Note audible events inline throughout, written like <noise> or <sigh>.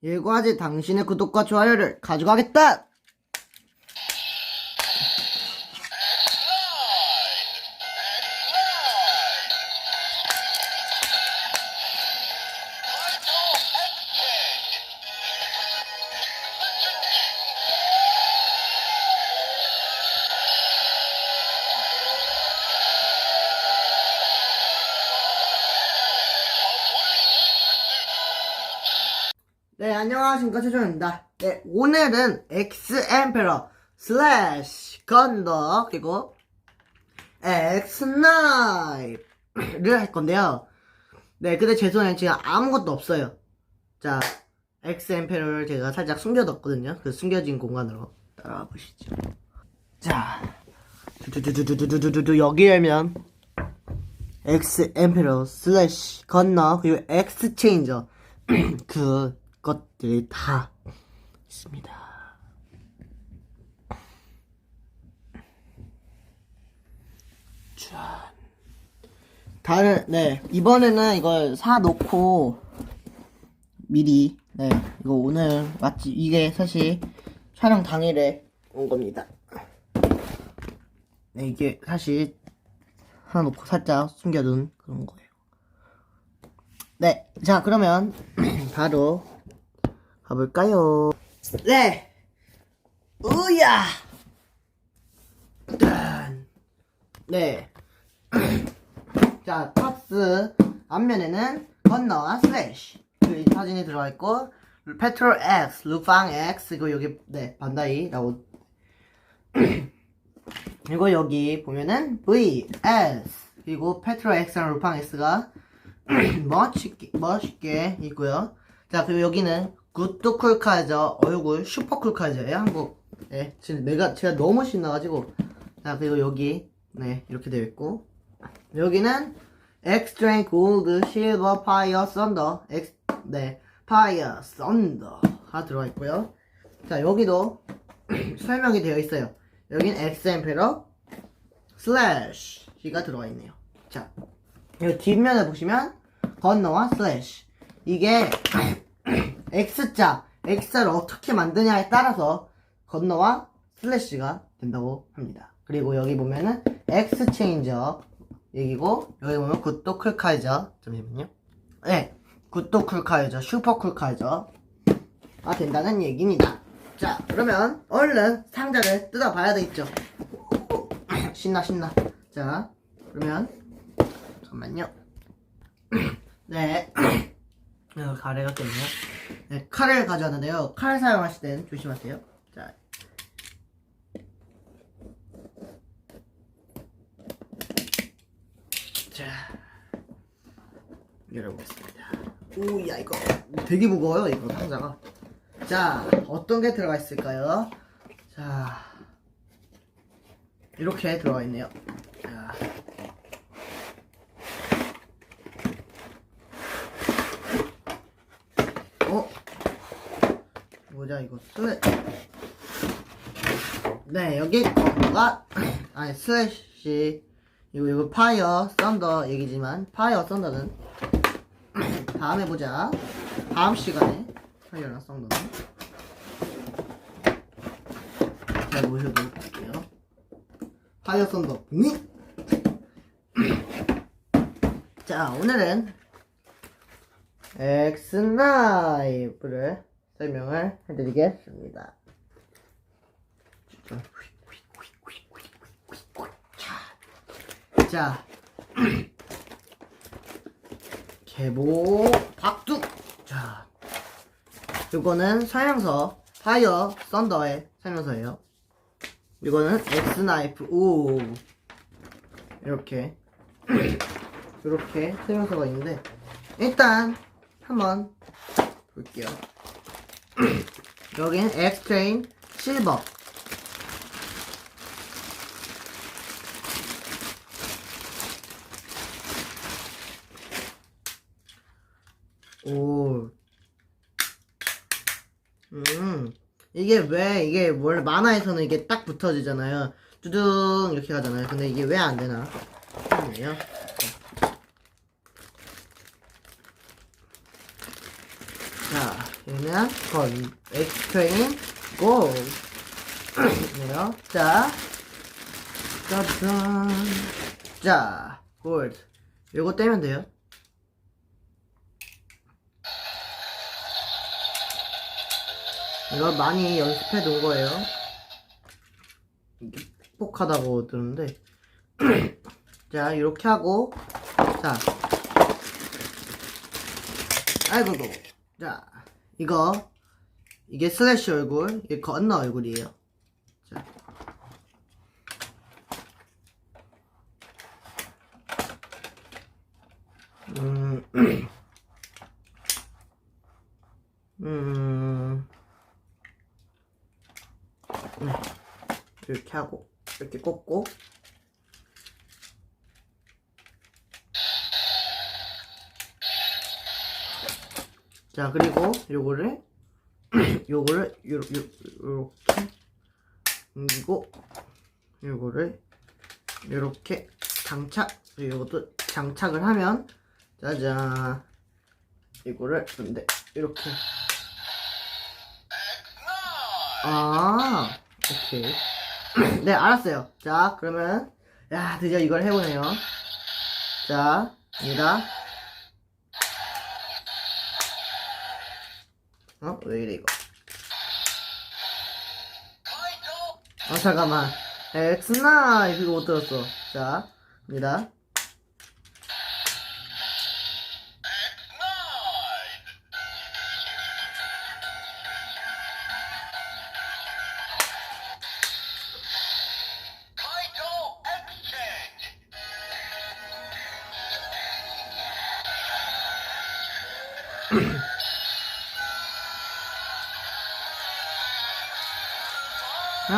일과 지 당신의 구독과 좋아요를 가져가겠다! 네, 안녕하십니까, 최종입니다. 네, 오늘은 엑스 엠페러 슬래시 건더 그리고 엑스 나이프를 할 건데요. 네, 근데 죄송해요. 지금 아무것도 없어요. 자, 엑스 엠페러를 제가 살짝 숨겨뒀거든요. 그 숨겨진 공간으로 따라와 보시죠. 자, 두두두두두두두두 여기 열면 엑스 엠페러 슬래시 건너 그리고 엑스 체인저 <clears throat> 그 것들이 다 있습니다. 짠. 다른 네 이번에는 이걸 사 놓고 미리 네 이거 오늘 맞지 이게 사실 촬영 당일에 온 겁니다. 네 이게 사실 하나 놓고 살짝 숨겨둔 그런 거예요. 네, 자 그러면 <clears throat> 바로 가볼까요? 네, 우야, 짠. 네, <clears throat> 자 탑스 앞면에는 건너와 슬래시 그 사진이 들어가 있고 페트롤 X, 루팡 X 그리고 여기 네 반다이라고 <clears throat> 그리고 여기 보면은 V, S 그리고 페트롤 X랑 루팡 X가 <clears throat> 멋있게, 멋있게 있고요. 자, 그리고 여기는 굿도 쿨카이저, 얼굴 슈퍼 쿨카이저예요, 한국. 네, 지금 내가, 제가 너무 신나가지고. 자, 그리고 여기, 네, 이렇게 되어 있고. 여기는 엑스트레인 골드 실버 파이어 썬더, 엑스, 네, 파이어 썬더가 들어가 있고요. 자, 여기도 <clears throat> 설명이 되어 있어요. 여긴 엑스 엠페러 슬래시가 들어가 있네요. 자, 여기 뒷면에 보시면 건너와 슬래시 이게 <clears throat> X자 X를 어떻게 만드냐에 따라서 건너와 슬래시가 된다고 합니다. 그리고 여기 보면은 X 체인저 얘기고 여기 보면 굿도 쿨카이저 잠시만요. 네, 굿도 쿨카이저 슈퍼 쿨카이저 가 된다는 얘기입니다. 자, 그러면 얼른 상자를 뜯어봐야 되겠죠. <laughs> 신나 신나. 자, 그러면 잠깐만요. <clears throat> 네. <clears throat> 어, 가래가 꼈네요. 네, 칼을 가져왔는데요. 칼 사용하실 땐 조심하세요. 자. 자. 열어보겠습니다. 오, 야, 이거 되게 무거워요, 이거 상자가. 자, 어떤 게 들어가 있을까요? 자. 이렇게 들어가 있네요. 자. 어? 뭐냐 슬 네, 여기 거가 아니 슬래시 이거 이거 파이어 썬더 얘기지만 파이어 썬더는 <clears throat> 다음에 보자. 다음 시간에 파이어랑 썬더는 잘 모셔도록 할게요. 파이어 썬더 니? <clears throat> 자, 오늘은 엑스나이프를 설명을 해드리겠습니다. 자, <clears throat> 개보 박두. 자, 이거는 설명서 파이어 썬더의 설명서예요. 이거는 엑스 나이프 오 이렇게 <clears throat> 이렇게 설명서가 있는데 일단 한번 볼게요. <clears throat> 여긴 엑스트레인 실버. 오. 음. 이게 왜, 이게 원래 만화에서는 이게 딱 붙어지잖아요. 두둥 이렇게 가잖아요. 근데 이게 왜 안 되나? 궁금해요. 자, 얘는 건. 트레인 고. 네요. 자. 짜잔. 자, 골드. 요거 떼면 돼요. 이거 많이 연습해 놓은 거예요. 이게 뻑뻑하다고 들었는데. <clears throat> 자, 이렇게 하고. 자. 아이고, 자, 이거. 이게 슬래시 얼굴. 이게 건너 얼굴이에요. 자. 음, <clears throat> 음, 네. 이렇게 하고, 이렇게 꽂고, 자, 그리고 요거를, <clears throat> 요거를, 요, 요, 요렇게, 옮기고, 요거를, 요렇게 장착, 이것도 장착을 하면, 짜잔. 이거를, 근데, 이렇게. 아, 오케이. <clears throat> 네, 알았어요. 자, 그러면, 야, 드디어 이걸 해보네요. 자, 입니다. 어? 왜 이래, 이거? 아, 잠깐만. 엑스나, 이거 못 들었어. 자, 입니다.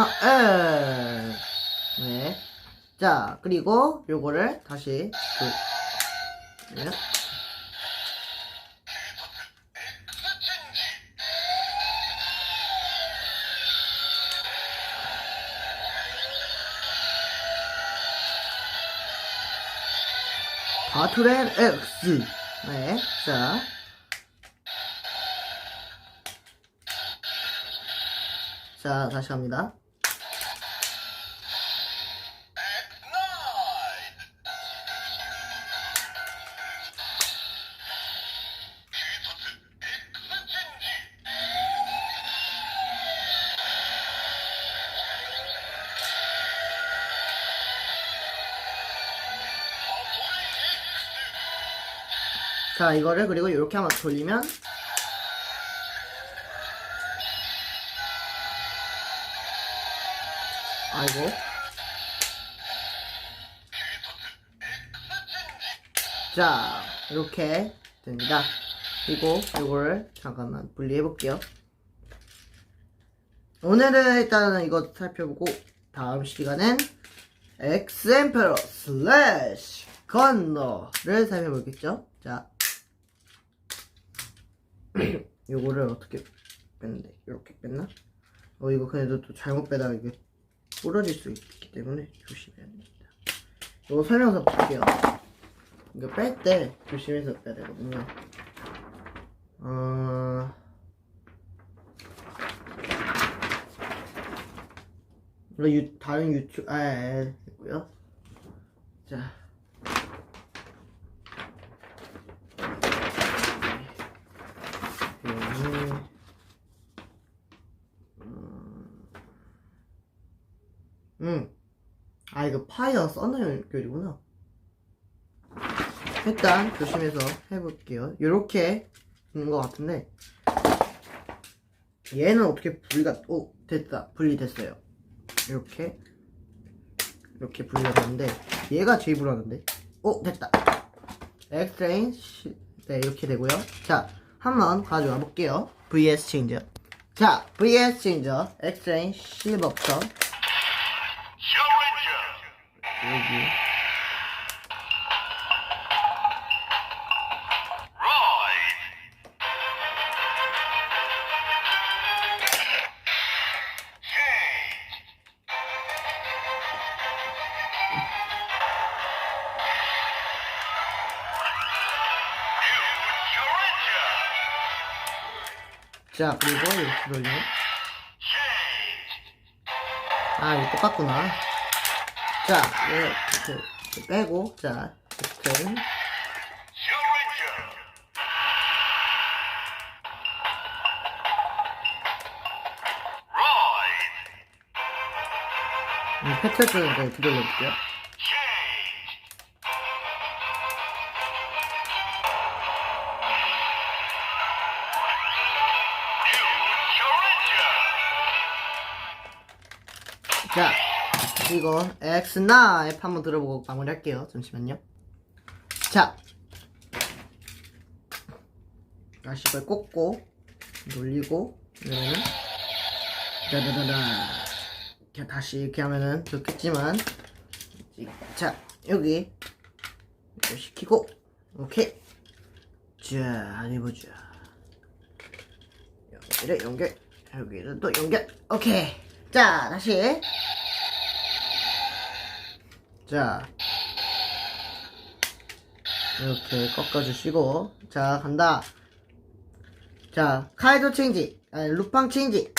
아, 에. 네. 자, 그리고 요거를 다시 그, 네. 바투렌 X. 네. 자. 자, 다시 갑니다. 자, 이거를 그리고 이렇게 한번 돌리면 아이고. 자, 이렇게 됩니다. 그리고 이거를 잠깐만 분리해 볼게요. 오늘은 일단은 이거 살펴보고 다음 시간엔 엑스엠페러 슬래시 건너를 살펴보겠죠. 자, <clears throat> 요거를 어떻게 뺐는데 이렇게 뺐나? 어 이거 그래도 또 잘못 빼다가 이게 부러질 수 있기 때문에 조심해야 됩니다. 이거 설명서 볼게요. 이거 뺄 때 조심해서 빼야 되거든요. 어... 유, 다른 유튜브 아, 아, 아 됐고요. 자. 음, 음. 아, 이거 파이어 썬더 연결이구나. 일단 조심해서 해볼게요. 요렇게 있는 것 같은데, 얘는 어떻게 분리가, 오, 됐다. 분리됐어요. 이렇게. 이렇게 분리가 됐는데, 얘가 제일 불안한데. 오, 됐다. 엑스트레인, 시- 네, 이렇게 되고요. 자, 한번 가져와 볼게요. VS 체인저. 자, VS 체인저, 엑스트레인 실버부터. 여기. 자, 그리고 이렇게 돌리면. 아, 이거 똑같구나. 자, 이렇게, 이렇게 빼고, 자. Rise. 음, 패턴 쪽에 이렇게 돌려볼게요. 자, 이거 엑스나 앱 한번 들어보고 마무리할게요. 잠시만요. 자, 이걸 꽂고 돌리고 이러면은 다다다다. 자, 다시 이렇게 하면은 좋겠지만 자 여기 이거 시키고 오케이. 자, 어디 보자. 여기를 연결, 여기를 또 연결. 오케이. 자, 다시. 자. 이렇게 꺾어주시고. 자, 간다. 자, 카이도 체인지. 아니, 루팡 체인지.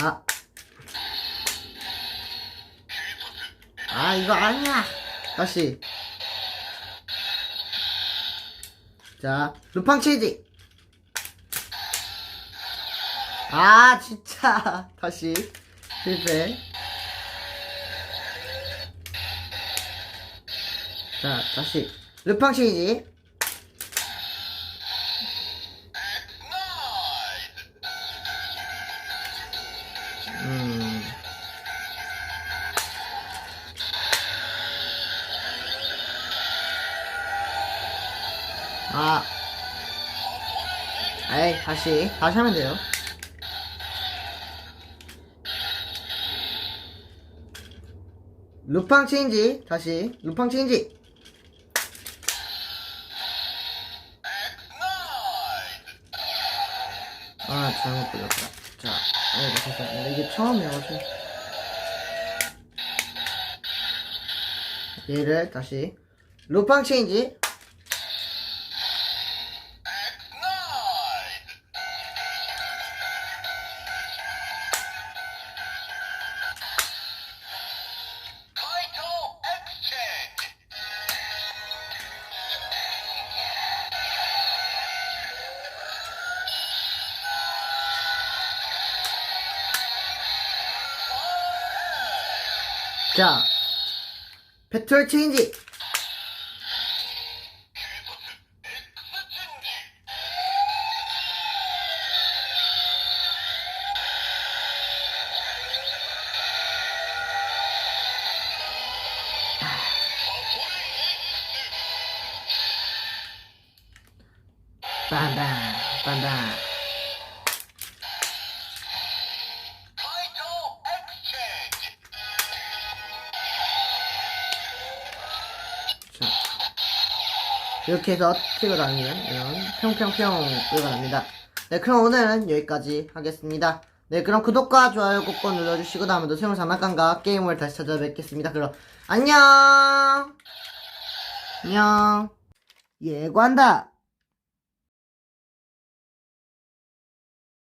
아. 아, 이거 아니야. 다시. 자, 루팡 체인지. 아, 진짜. <laughs> 다시. 실패. 자, 다시. 루팡 체인지. 음. 아. 에이, 다시. 다시 하면 돼요. 루팡 체인지. 다시. 루팡 체인지. 아, 잘못 불렀다. 자, 아이고, 죄송합니다. 이게 처음이어가지고. 얘를 다시. 루팡 체인지. 자, 페트롤 체인지. 이렇게 해서 틱을 다니면 이런 평평평 소리가 납니다. 네, 그럼 오늘은 여기까지 하겠습니다. 네, 그럼 구독과 좋아요 꼭꼭 눌러주시고 다음에도 새로운 장난감과 게임을 다시 찾아뵙겠습니다. 그럼 안녕! 안녕! 예고한다!